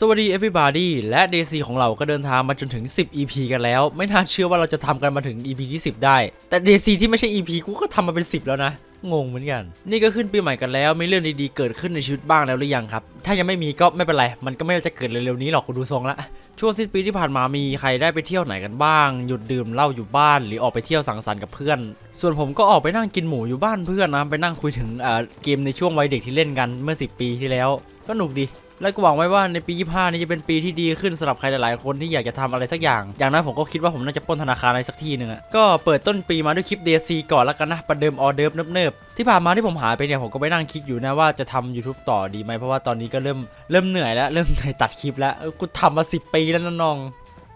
สวัสดี everybody และ DC ของเราก็เดินทางมาจนถึง 10 EP กันแล้ว ไม่น่าเชื่อว่าเราจะทำกันมาถึง EP ที่ 10 ได้ แต่ DC ที่ไม่ใช่ EP กูก็ทำมาเป็น 10 แล้วนะ งงเหมือนกัน นี่ก็ขึ้นปีใหม่กันแล้วมีเรื่องดีๆเกิดขึ้นในชีวิตบ้างแล้วหรือยังครับ ถ้ายังไม่มีก็ไม่เป็นไร มันก็ไม่จะเกิดเร็วๆนี้หรอกกูดูทรงละช่วงสิ้นปีที่ผ่านมามีใครได้ไปเที่ยวไหนกันบ้าง หยุดดื่มเหล้าอยู่บ้าน หรือออกไปเที่ยวสังสรรค์กับเพื่อน ส่วนผมก็ออกไปนั่งกินหมูอยู่บ้านเพื่อนนะไปนั่งคุยถึงเเกมในช่วงวัยเด็กที่เล่นกันเมื่อ 10 ปีที่แล้ว ก็หนุกดีและก็หวังไว้ว่าในปี 25 นี้จะเป็นปีที่ดีขึ้นสำหรับใครหลายๆ คนที่อยากจะทำอะไรสักอย่าง อย่างนั้นผมก็คิดว่าผมน่าจะป้นธนาคารอะไรสักที่หนึ่งอะก็เปิดต้นปีมาด้วยคลิป DC ก่อนแล้วกันนะประเดิมออเดิมเนิบๆที่ผ่านมาที่ผมหายไปเนี่ยผมก็ไปนั่งคิดอยู่นะว่าจะทำ YouTube ต่อดีไหมเพราะว่าตอนนี้ก็เริ่มเริ่มเหนื่อยแล้วเริ่มเหนื่อยตัดคลิปแล้วกูทำมา 10 ปีแล้วน้อง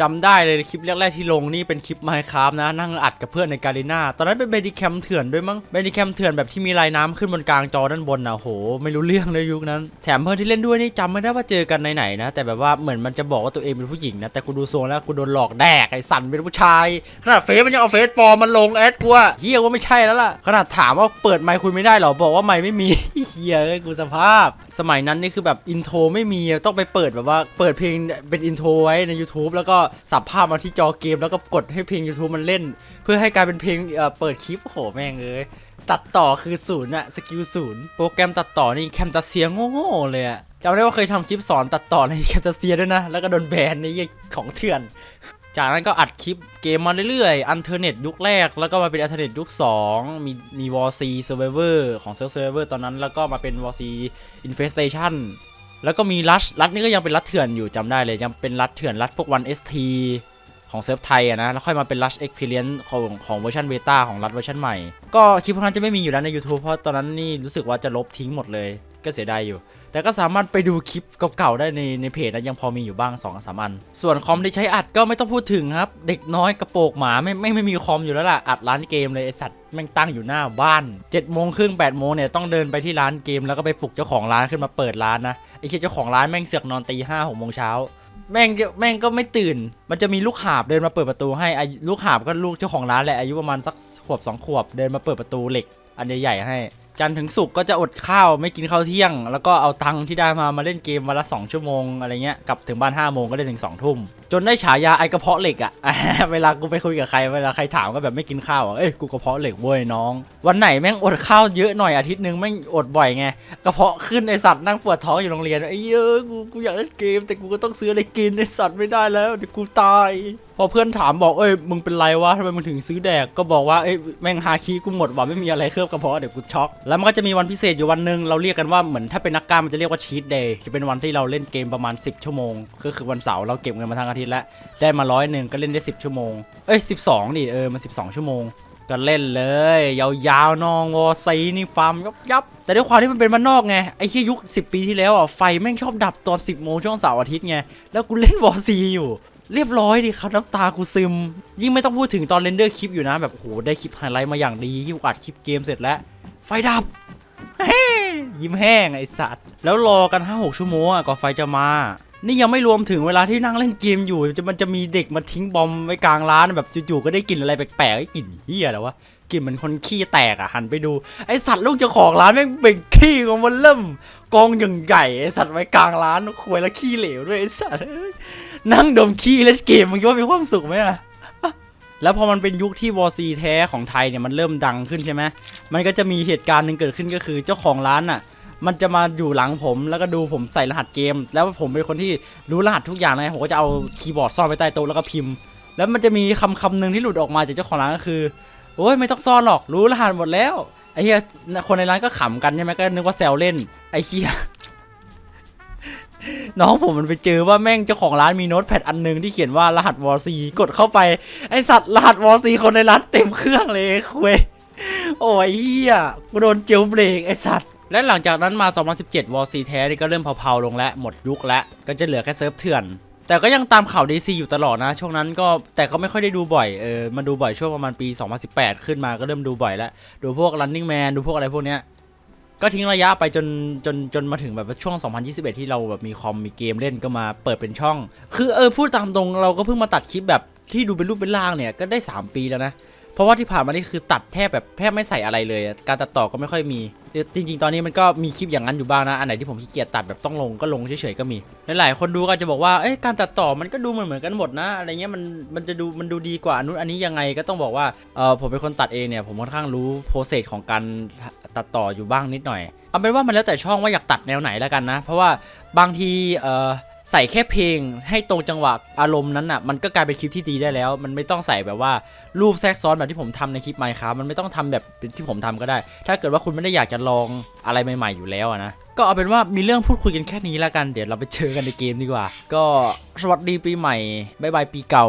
จำได้เลยคลิปแรกๆที่ลงนี่เป็นคลิปไมค์ครับนะ นั่งอัดกับเพื่อนในการีนาตอนนั้นเป็นเบดิแคมเถื่อนด้วยมั้งเบดิแคมเถื่อนแบบที่มีลายน้ำขึ้นบนกลางจอด้านบนนะโห ไม่รู้เรื่องเลยยุคนั้น แถมเพื่อนที่เล่นด้วยนี่จำไม่ได้ว่าเจอกันไหนๆนะ แต่แบบว่าเหมือนมันจะบอกว่าตัวเองเป็นผู้หญิงนะ แต่กูดูทรงแล้วกูโดนหลอกแดกไอ้สันเป็นผู้ชาย ขนาดเฟซมันยังเอาเฟซปลอมมันลงแอดกูอะเฮียว่าไม่ใช่แล้วล่ะขนาดถามว่าเปิดไมค์คุยไม่ได้หรอบอกว่าไมค์ไม่มีเฮียกูสภาพ สมัยนั้นนี่คือแบบอินโทรไม่มีต้องไปเปิดแบบว่าเปิดเพลงเป็นอินโทรไว้ใน YouTube แล้วก็สับภาพมาที่จอเกมแล้วก็กดให้เพลง YouTube มันเล่น เพื่อให้กลายเป็นเพลงเปิดคลิปโอ้โหแม่งเอ้ยตัดต่อคือศูนย์อะสกิลศูนย์โปรแกรมตัดต่อนี่แคมตัสเซียโง่ๆเลยอะจำได้ว่าเคยทำคลิปสอนตัดต่อในแคมตัสเซียด้วยนะ แล้วก็โดนแบนในเหี้ยของเถื่อน จากนั้นก็อัดคลิปเกมมาเรื่อยๆ อันเทอร์เน็ตยุคแรก แล้วก็มาเป็นอันเทอร์เน็ตยุค 2 มีมีวอร์ซีเซอร์เวอร์ของเซิร์ฟเซอร์เวอร์ตอนนั้น แล้วก็มาเป็นวอร์ซีอินเฟสเ t ชัน แล้วก็มีรัฐรัฐนี่ก็ยังเป็นรัฐเถื่อนอยู่จำได้เลยยังเป็นรัฐเถื่อนรัฐพวกวันเอสทีของเซิร์ฟไทยอะนะ แล้วค่อยมาเป็นรัชเอ็กเพรียนของของเวอร์ชันเบต้าของรัชเวอร์ชันใหม่ ก็คลิปพวกนั้นจะไม่มีอยู่แล้วใน YouTube เพราะตอนนั้นนี่รู้สึกว่าจะลบทิ้งหมดเลย ก็เสียดายอยู่ แต่ก็สามารถไปดูคลิปเก่าๆได้ในในเพจนะยังพอมีอยู่บ้าง2องสามอัน ส่วนคอมที่ใช้อัดก็ไม่ต้องพูดถึงครับ เด็กน้อยกระโปงหมาไม่ไม่ไม่มีคอมอยู่แล้วล่ะอัดร้านเกมเลยไอสัตว์แม่งตั้งอยู่หน้าบ้าน7จ็ดโมงครึ่งแปดโมงเนี่ยต้องเดินไปที่ร้านเกมแล้วก็ไปปลุกเจ้าของร้านขึ้นมาเปิดร้านนะไอเชี่ยเจ้าของร้านแม่งเสือกนอนตีห้าหกโมงเช้าแม่งแม่งก็ไม่ตื่น มันจะมีลูกหาบเดินมาเปิดประตูให้อลูกหาบก็ลูกเจ้าของร้านแหละอายุประมาณสักขวบสองขวบเดินมาเปิดประตูเหล็ก อันใหญ่ๆให้ จันทร์ถึงศุกร์ก็จะอดข้าวไม่กินข้าวเที่ยง แล้วก็เอาตังค์ที่ได้มามาเล่นเกมวันละ2ชั่วโมงอะไรเงี้ยกลับถึงบ้าน5โมงก็เล่นถึง2ทุ่ม จนได้ฉายาไอกระเพาะเหล็กอะเวลากูไปคุยกับใครเวลาใครถามก็แบบไม่กินข้าวอะเอ้ยกูกระเพาะเหล็กเว้ยน้อง วันไหนแม่งอดข้าวเยอะหน่อยอาทิตย์หนึงแม่งอดบ่อยไงกระเพาะขึ้นไอสัตว์นั่งปวดท้องอยู่โรงเรียนไอ้เยอะกูกูอยากเล่นเกม แต่กูก็ต้องซื้ออะไรกินไอสัตว์ไม่ได้แล้วเดี๋ยวกูตายพอเพื่อนถามบอกเอ้ยมึงเป็นไรวะทำไมมึงถึงซื้อแดกก็บอกว่าเอ้ยแม่งฮาคีกูหมดว่ะไม่มีอะไรเคลือบกระเพาะเดี๋ยวกูช็อกแล้วมันก็จะมีวันพิเศษอยู่วันหนึ่งเราเรียกกันว่าเหมือนถ้าเป็นนักกล้ามมันจะเรียกว่าชีตเดย์จะเป็นวันที่เราเล่นเกมประมาณ 10 ชั่วโมง ก็คือวันเสาร์เราเก็บเงินมาทั้งอาทิตย์แล้วได้มาร้อยหนึ่งก็เล่นได้ 10 ชั่วโมงเอ้ย12ดิเออมัน 12 ชั่วโมงก็เล่นเลย ยาวๆนองวอซีนี่ฟาร์มยับยับแต่ด้วยความที่มันเป็นบ้านนอกไง ไอ้ที่ยุค 10 ปีที่แล้วอะไฟแม่งชอบดับตอน 10 โมงช่วงเสาร์อาทิตย์ไง แล้วกูเล่นวอซีอยู่ เรียบร้อยดิครับน้ำตากูซึม ยิ่งไม่ต้องพูดถึงตอนเรนเดอร์คลิปอยู่นะแบบโอ้โหได้คลิปไฮไลท์มาอย่างดีที่อัดคลิปเกมเสร็จแล้ว ไฟดับยิ้มแห้งไอสัตว์ แล้วรอกัน 5-6 ชั่วโมงอะกว่าไฟจะมา นี่ยังไม่รวมถึงเวลาที่นั่งเล่นเกมอยู่จะมันจะมีเด็กมาทิ้งบอมไว้กลางร้านแบบจู่ๆก็ได้กลิ่นอะไรแปลกๆกลิ่นเฮียอะไรวะกลิ่นเหมือนคนขี้แตกอะหันไปดูไอสัตว์ลูกเจ้าของร้านแม่งเบ่งขี้ของมันเริ่มกองอย่างใหญ่ไอสัตว์ไว้กลางร้านควยแล้วขี้เหลวด้วยไอสัตว์ นั่งดมขี้เล่นเกมมันคิดว่ามีความสุขไหมอะแล้วพอมันเป็นยุคที่วอซีแท้ของไทยเนี่ยมันเริ่มดังขึ้นใช่ไหมมันก็จะมีเหตุการณ์หนึ่งเกิดขึ้นก็คือเจ้าของร้านอะ มันจะมาอยู่หลังผมแล้วก็ดูผมใส่รหัสเกม แล้วผมเป็นคนที่รู้รหัสทุกอย่างนะผมก็จะเอาคีย์บอร์ดซ่อนไว้ใต้โต๊ะแล้วก็พิมพ์ แล้วมันจะมีคำคำหนึ่งที่หลุดออกมาจากเจ้าของร้านก็คือโอ้ยไม่ต้องซ่อนหรอกรู้รหัสหมดแล้วไอ้เหี้ยคนในร้านก็ขำกันใช่ไหมก็นึกว่าแซวเล่นไอ้เหี้ย น้องผมมันไปเจอว่าแม่งเจ้าของร้านมีโน้ตแพดอันหนึงที่เขียนว่ารหัสวอซีกดเข้าไป ไอสัตว์รหัสวอซีคนในร้านเต็มเครื่องเลยคุยโอ้ยเฮียกูโดนเจลเบรกไอสัตว์และหลังจากนั้นมา 2017 วอซีแท้นี่ก็เริ่มเผาๆลงแล้วหมดยุคแล้วก็จะเหลือแค่เซิร์ฟเถื่อน แต่ก็ยังตามข่าว DC อยู่ตลอดนะ ช่วงนั้นก็แต่ก็ไม่ค่อยได้ดูบ่อยเออมาดูบ่อยช่วงประมาณปี 2018 ขึ้นมาก็เริ่มดูบ่อยแล้วดูพวก Running Man ดูพวกอะไรพวกเนี้ย ก็ทิ้งระยะไปจนจนจนมาถึงแบบช่วง 2021 ที่เราแบบมีคอมมีเกมเล่นก็มาเปิดเป็นช่อง คือเออพูดตามตรงเราก็เพิ่งมาตัดคลิปแบบที่ดูเป็นรูปเป็นร่างเนี่ยก็ได้ 3 ปีแล้วนะ เพราะว่าที่ผ่านมานี่คือตัดแทบแบบแทบไม่ใส่อะไรเลย การตัดต่อก็ไม่ค่อยมี จริง ๆ ตอนนี้มันก็มีคลิปอย่างนั้นอยู่บ้างนะ อันไหนที่ผมขี้เกียจตัดแบบต้องลงก็ลงเฉยๆก็มี หลายๆคนดูก็จจะบอกว่า เอ้ยการตัดต่อมันก็ดูเหมือนเหมือนกันหมดนะ อะไรเงี้ยมันมันจะดูมันดูดีกว่านู้นอันนี้ยังไงก็ต้องบอกว่า เออผมเป็นคนตัดเองเนี่ยผมค่อนข้างรู้โปรเซสของการตัดต่ออยู่บ้างนิดหน่อย เอาเป็นว่ามันแล้วแต่ช่องว่าอยากตัดแนวไหนแล้วกันนะ เพราะว่าบางที เออ ใส่แค่เพลงให้ตรงจังหวะอารมณ์นั้นอะมันก็กลายเป็นคลิปที่ดีได้แล้ว มันไม่ต้องใส่แบบว่ารูปแทรกซ้อนแบบที่ผมทำในคลิปไมค์ครับมันไม่ต้องทำแบบที่ผมทำก็ได้ ถ้าเกิดว่าคุณไม่ได้อยากจะลองอะไรใหม่ ๆ อยู่แล้วนะก็เอาเป็นว่ามีเรื่องพูดคุยกันแค่นี้แล้วกันเดี๋ยวเราไปเจอกันในเกมดีกว่า ก็สวัสดีปีใหม่บายบายปีเก่า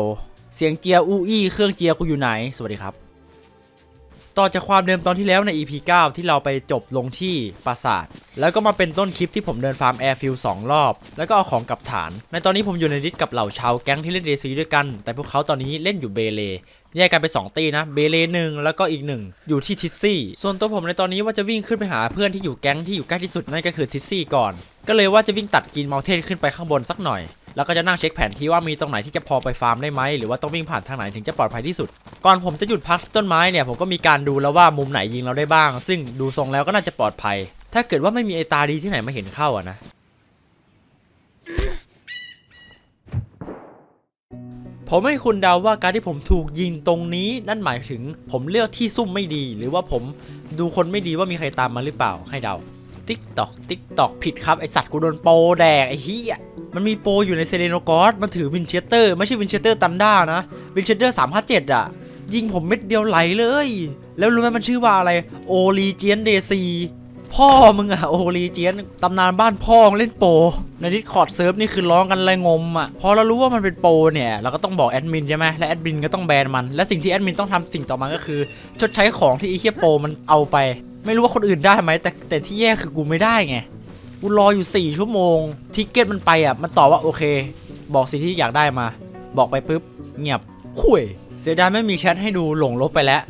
เสียงเจียอู้อี้เครื่องเจียกูอยู่ไหน สวัสดีครับ ต่อจากความเดิมตอนที่แล้วใน EP 9 ที่เราไปจบลงที่ปราสาท แล้วก็มาเป็นต้นคลิปที่ผมเดินฟาร์มแอร์ฟิลสองรอบ แล้วก็เอาของกลับฐาน ในตอนนี้ผมอยู่ในดิสกับเหล่าชาวแก๊งที่เล่นเดซีด้วยกัน แต่พวกเขาตอนนี้เล่นอยู่เบเล แยกกันไป2ตีนะเบเลหนึ่งแล้วก็อีกหนึ่งอยู่ที่ทิสซี่ ส่วนตัวผมในตอนนี้ว่าจะวิ่งขึ้นไปหาเพื่อนที่อยู่แก๊งที่อยู่ใกล้ที่สุดนั่นก็คือทิสซี่ก่อน ก็เลยว่าจะวิ่งตัดกินเมลเทนขึ้นไปข้างบนสักหน่อยแล้วก็จะนั่งเช็คแผนที่ว่ามีตรงไหนที่จะพอไปฟาร์มได้ไหมหรือว่าต้องวิ่งผ่านทางไหนถึงจะปลอดภัยที่สุด ก่อนผมจะหยุดพักต้นไม้เนี่ยผมก็มีการดูแล้วว่ามุมไหนยิงเราได้บ้าง ซึ่งดูทรงแล้วก็น่าจะปลอดภัย ถ้าเกิดว่าไม่มีไอตาดีที่ไหนมาเห็นเข้าอะนะ ผมให้คุณเดาว่าการที่ผมถูกยิงตรงนี้ นั่นหมายถึงผมเลือกที่ซุ่มไม่ดี หรือว่าผมดูคนไม่ดีว่ามีใครตามมาหรือเปล่าให้เดาติ๊กตอกติ๊กตอกผิดครับไอสัตว์กูโดนโปแดกไอเหี้ยมันมีโปอยู่ในเซเลโนกอสมันถือวินเชสเตอร์ไม่ใช่วินเชสเตอร์ตันด้านะวินเชสเตอร์357อะ ยิงผมเม็ดเดียวไหลเลย แล้วรู้ไหมมันชื่อว่าอะไรโอลีเจียนเดซี พ่อมึงอะโอลีเจียนตำนานบ้านพ่องเล่นโป ในดิสคอร์ดเซิร์ฟนี่คือร้องกันไรงมอะพอเรารู้ว่ามันเป็นโปเนี่ยเราก็ต้องบอกแอดมินใช่ไหมและแอดมินก็ต้องแบนมัน และสิ่งที่แอดมินต้องทำสิ่งต่อมาก็คือ ชดใช้ของที่ไอีเคียโปมันเอาไป ไม่รู้ว่าคนอื่นได้ไหมแต่แต่ที่แย่คือกูไม่ได้ไงกูรออยู่ 4 ชั่วโมงทิกเก็ตมันไปอะมันตอบว่าโอเค บอกสิ่งที่อยากได้มา บอกไปปุ๊บเงียบคุยเสียดายไม่มีแชทให้ดูหลงลบไปแล้ว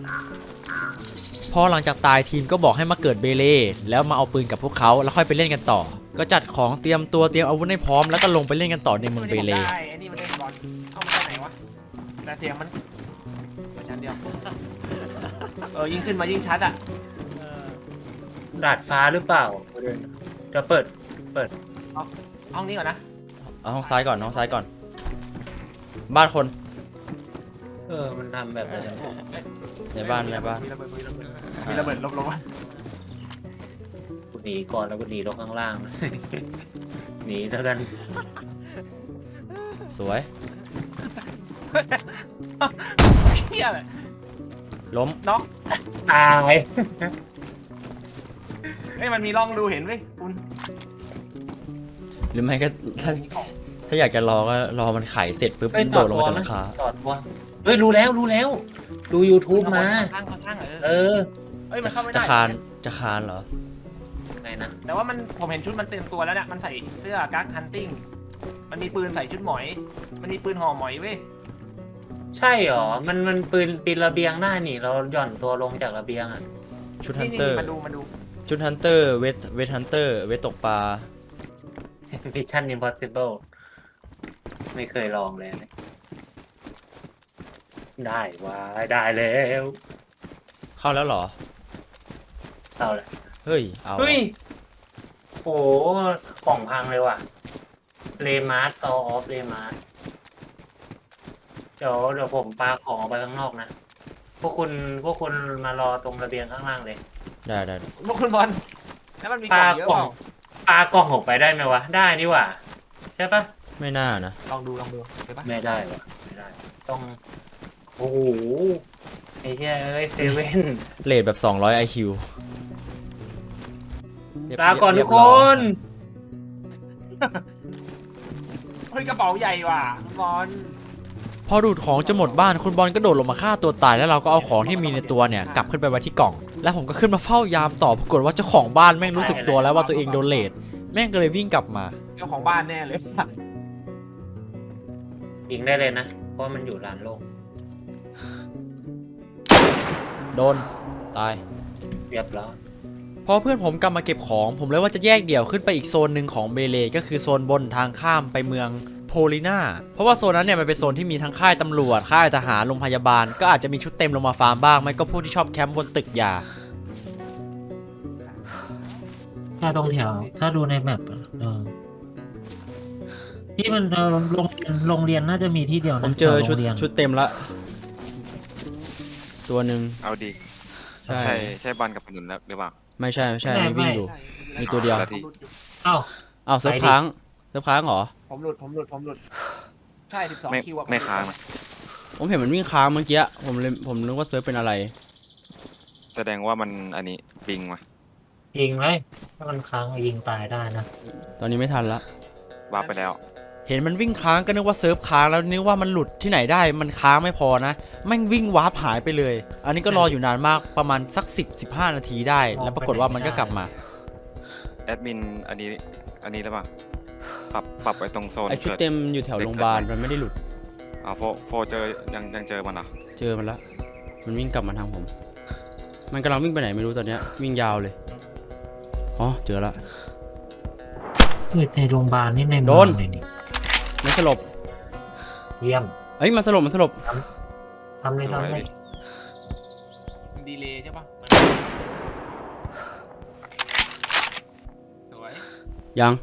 พอหลังจากตายทีมก็บอกให้มาเกิดเบเล่แล้วมาเอาปืนกับพวกเขาแล้วค่อยไปเล่นกันต่อ ก็จัดของเตรียมตัวเตรียมอาวุธให้พร้อมแล้วก็ลงไปเล่นกันต่อในเมืองเบเล่ได้ไอ้นี่มันเล่นบอลเข้ามาจากไหนวะแต่เสียงมันเหมือนชั้นเดียวเออยิ่งขึ้นมายิ่งชัดอะดาดฟ้าหรือเปล่าจะเปิดห้องนี้ก่อนนะเอาห้องซ้ายก่อนห้องซ้ายก่อน บ้านคน เออมันทำแบบนั้นในบ้านในบ้าน มีระเบิดมีระเบิดมีระเบิดลบลงมากูหนีก่อนแล้วกูหนีลงข้างล่าง หนีเท่านั้นสวย เฮียเลยล้ม น็อกตายเฮ้ยมันมีร่องรูเห็นไหมคุณหรือไม่ก็ถ้ามีของถ้าอยากจะรอก็รอมันไขเสร็จปุ๊บเฮ้ยโดดลงมาจากหลังคาต่อตัวเฮ้ยรู้แล้วรู้แล้ว ดู YouTube มา ข้างข้างๆเอเอออ เฮ้ยมันเข้าไม่จะได้คานจะคานเหรอไงนะแต่ว่ามันผมเห็นชุดมันเต็มตัวแล้วเนี่ยมันใส่เสื้อกั๊กฮันติ้งมันมีปืนใส่ชุดหมอย มันมีปืนห่อหมอยเว้ยใช่หรอ มันมันปืนปีนระเบียงหน้านี่เราหย่อนตัวลงจากระเบียงอะ ชุดฮันี่นนี่เตอร์มาดูมาดูชุดฮันเตอร์เวทเวทฮันเตอร์เวทตกปลา Mission Impossible ไม่เคยลองเลยนะได้ว้ายได้แล้ว เข้าแล้วเหรอ เอาละเฮ้ย เอาเฮ้ยโอ้กล่องพังเลยว่ะเลมาร์ซออฟเลมาร์เดี๋ยวเดี๋ยวผมปาของออกไปข้างนอกนะพวกคุณพวกคุณมารอตรงระเบียงข้างล่างเลยได้ได้พวกคุณบอลแล้วมันมีกล่องเยอะปลากล่เปองล่าปากล่องออกไปได้ไหมวะ ได้นี่หว่าใช่ปะไม่น่านะ ลองดูลองดูเดี๋ยวปะไม่ได้วะไม่ได้ ต้องโอ้โหไอ้เหี้ยเอ้ยเซเว่นเลทแบบ 200 IQ ลาก่อนทุกคนเฮ้ยกระเป๋าใหญ่ว่ะคุณบอลพอดูดของจะหมดบ้านคุณบอลก็โดดลงมาฆ่าตัวตายแล้วเราก็เอาของที่มีในตัวเนี่ยกลับขึ้นไปไว้ที่กล่อง แล้วผมก็ขึ้นมาเฝ้ายามต่อปรากฏว่าเจ้าของบ้านแม่งรู้สึกตัวแล้วว่าตัวเองโดนเลทแม่งก็เลยวิ่งกลับมาเจ้าของบ้านแน่เลยยิงได้เลยนะ เพราะมันอยู่ลานโล่งโดนตายเรียบร้อย พอเพื่อนผมกลับมาเก็บของ ผมเลยว่าจะแยกเดี่ยวขึ้นไปอีกโซนหนึ่งของเบเลก็คือโซนบนทางข้ามไปเมืองโพลิน่าเพราะว่าโซนนั้นเนี่ยมันเป็นโซนที่มีทั้งค่ายตำรวจค่ายทหารโรงพยาบาล ก็อาจจะมีชุดเต็มลงมาฟาร์มบ้างไม่ก็พวกที่ชอบแคมป์บนตึกยาแค่ตรงแถวถ้าดูในแมปอะเออที่มันเออโรงเรียนโรงเรียนน่าจะมีที่เดียวนะผมเจอชุดโรงรียนชุดเต็มละตัวหนึ่งเอาดีใช่ใช่ใช่บอลกับขนุนแล้วหรือเปล่า ไม่ใช่ไม่ใช่ไม่วิ่งอยู่ มีตัวเดียวนาทีเอ้า อ้าวเซิร์ฟไปดิ ค้างเซิร์ฟค้างเหรอ ผมหลุดผมหลุดผมหลุด ใช่สิบสองไม่คิวอะไม่ค้างนะผมเห็นมันวิ่งค้างเมื่อกี้ผมเลยผมนึกว่าเซิร์ฟเป็นอะไร แสดงว่ามันอันนี้บิงมายิงไหมถ้ามันค้างยิงตายได้นะ ตอนนี้ไม่ทันละวาร์ปไปแล้ว เห็นมันวิ่งค้างก็นึกว่าเซิร์ฟค้างแล้วนึกว่ามันหลุดที่ไหนได้มันค้างไม่พอนะแม่งวิ่งวาร์ปหายไปเลย อันนี้ก็รออยู่นานมากประมาณสัก 10 15 นาทีได้ แล้วปรากฏว่ามันก็กลับมาแอดมินอันนี้อันนี้หรือเปล่าปรับปรับไปตรงโซนไอชุดกิเต็มอยู่แถวโรงพยาบาลมันไม่ได้หลุดอ่าโฟโฟเจอยังยังเจอมันเหรอเจอมันละมันวิ่งกลับมาทางผม มันกำลังวิ่งไปไหนไม่รู้ตอนเนี้ยวิ่งยาวเลยอ๋อเจอละคือในโรงพยาบาลนี่ในโดเมือนงเลยนี่ ไม่สลบเยี่ยมเอ้ยมาสลบมาสลบซ้ำเลยสวยซ้ำเลยดิมันดีเลยใช่ปะสวยยัง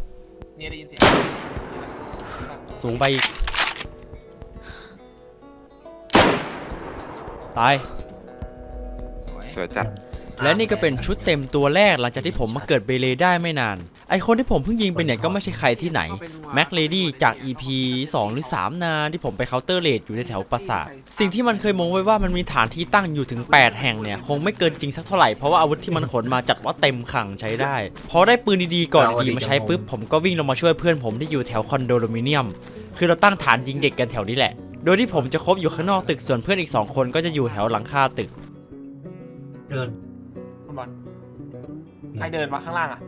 เนี่ยได้ยินเสียงสูงไปอีกตายสวยสวยจัด และนี่ก็เป็นชุดเต็มตัวแรกหลังจากที่ผมมาเกิดเบเลได้ไม่นาน ไอคนที่ผมเพิ่งยิงไปเนี่ยก็ไม่ใช่ใครที่ไหนแม็กเลดี้จาก EP 2 หรือ 3 นาที่ผมไปเคาน์เตอร์เลดอยู่ในแถวปราสาท สิ่งที่มันเคยโมไว้ว่ามันมีฐานที่ตั้งอยู่ถึง 8 แห่งเนี่ย คงไม่เกินจริงสักเท่าไหร่ เพราะว่าอาวุธที่มันขนมาจัดว่าเต็มขังใช้ได้พอได้ปืนดีๆก่อนดีมาใช้ปุ๊บผมก็วิ่งลงมาช่วยเพื่อนผมที่อยู่แถวคอนโดมิเนียม คือเราตั้งฐานยิงเด็กกันแถวนี้แหละ โดยที่ผมจะคบอยู่ข้างนอกตึกส่วนเพื่อนอีกสองคนก็จะอยู่แถวหลังคาตึกเดิน ครเดินมาข้างล่างอะ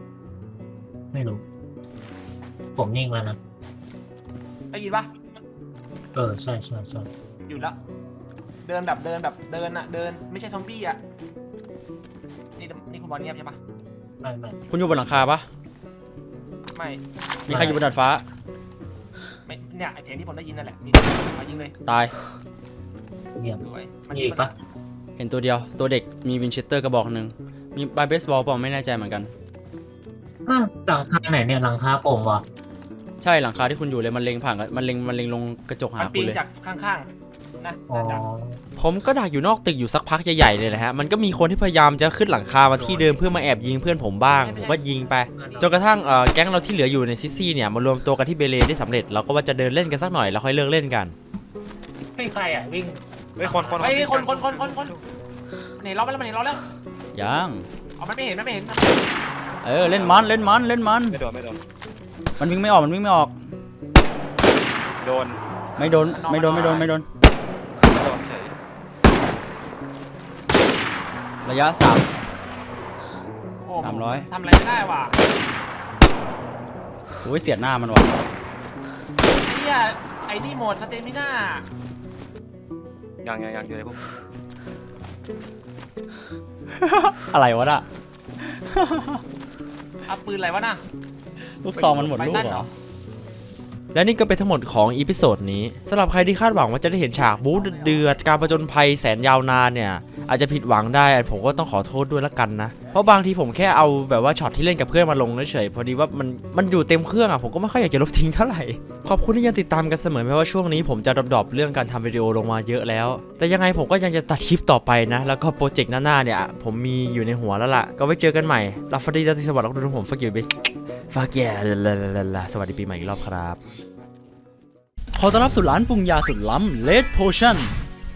ไม่รู้ ผมนิ่งแล้วนะ ได้ยินปะเออ ใช่ใช่ใช่อยู่แล้วเดินแบบเดินแบบเดินอะเดินไม่ใช่ซอมบี้อะนี่นี่คุณบอลเงียบใช่ปะไม่ไม่คุณอยู่บนหลังคาปะไม่มีใครอยู่บนดาดฟ้า ไม่เนี่ยไอเสียงที่ผมได้ยินนั่นแหละนี่มายิงเลยตาย เงียบสวยมีอีกปะ เห็นตัวเดียว ตัวเด็กมีวินเชสเตอร์กระบอกหนึ่ง มีบาเบสบอลเปล่าไม่แน่ใจเหมือนกัน อ้าวหลังคาไหนเนี่ยหลังคาโป่งวะใช่หลังคาที่คุณอยู่เลยมันเล็งผ่านกับมันเล็งมันเล็งลงกระจกหามันคุปีณนเลย จากข้างๆนะอ๋อดักผมก็ดักอยู่นอกตึกอยู่สักพักใหญ่ๆเลยแหละฮะ มันก็มีคนที่พยายามจะขึ้นหลังคามาที่เดิมเพื่อมาแอบยิงเพื่อนผมบ้างผมก็ยิงไป จนกระทั่งเอ่อแก๊งเราที่เหลืออยู่ในซิซี่เนี่ยมารวมตัวกันที่เบเลได้สำเร็จเราก็ว่าจะเดินเล่นกันสักหน่อยแล้วค่อยเลิกเล่นกัน ไม่ใครอะวิ่ง เฮ้ยคนคนเฮ้ยคนคนคนคนคน มันเห็นเราไปแล้วมันเห็นเราแล้วยังเอามันไม่เห็นมันไม่เห็นเออเล่นมันเล่นมันเล่นมัน ไม่โดนไม่โดนมันวิ่งไม่ออกมันวิ่งไม่ออก โดนไม่โดนไม่โดนไม่โดนไม่โดนไม่โดนเฉยระยะสามโอ้สามร้อย ทำอะไรไม่ได้ว่ะโอ้ยเสียดหน้ามันว่ะไอ้เนี่ยไอ้นี่โหมดสเตมิน่ายังยังยังอยู่ในพวก อะไรวะน่ะเอาปืนอะไรวะน่ะลูกซองมันหมดลูกไปนั่นเหเหรรออและนี่ก็เป็นทั้งหมดของอีพิโซดนี้สำหรับใครที่คาดหวังว่าจะได้เห็นฉากบู๊เดือดๆการประจนภัยแสนยาวนานเนี่ย อาจจะผิดหวังได้ผมก็ต้องขอโทษด้วยละกันนะ เพราะบางทีผมแค่เอาแบบว่าช็อตที่เล่นกับเพื่อนมาลงเฉยๆพอดีว่ามันมันอยู่เต็มเครื่องอะผมก็ไม่ค่อยอยากจะลบทิ้งเท่าไหร่ ขอบคุณที่ยังติดตามกันเสมอแม้ว่าช่วงนี้ผมจะดรอปเรื่องการทำวิดีโอลงมาเยอะแล้ว แต่ยังไงผมก็ยังจะตัดคลิปต่อไปนะ แล้วก็โปรเจกต์หน้าๆเนี่ย ผมมีอยู่ในหัวแล้วล่ะ ก็ไว้เจอกันใหม่รับฟรีดาสิสวัสดิ์แล้วก็ดูผมฟักยูบิฟักแย่สวัสดีปีใหม่อีกรอบครับขอต้อนรับสู่ร้านปรุงยาสุดล้ำ Red Potion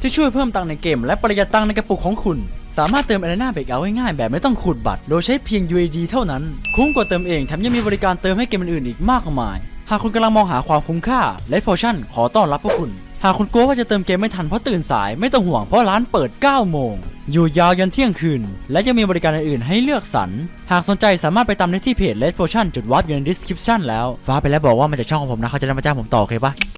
ที่ช่วยเพิ่มตังในเกมและประหยัดตังในกระปุกของคุณ สามารถเติม Arena b r e a k o u ง่ายๆแบบไม่ต้องขูดบัตร โดยใช้เพียง UAD เท่านั้น คุ้มกว่าเติมเองแถมยังมีบริการเติมให้เกมอื่นๆอีกมากมาย หากคุณกำลังมองหาความคุ้มค่า Red Potion ขอต้อนรับพวกคุณหากคุณกลัวว่าจะเติมเกมไม่ทันเพราะตื่นสายไม่ต้องห่วงเพราะร้านเปิด 9 โมง อยู่ยาวยันเที่ยงคืน และยังมีบริการอื่นๆให้เลือกสรร หากสนใจสามารถไปตามได้ที่เพจ Red Potion จุดวับอยู่ใน description แล้ว ฟ้าไปแล้วบอกว่ามาจากช่องของผมนะเขาจะได้มาจ้างผมต่อโอเคปะ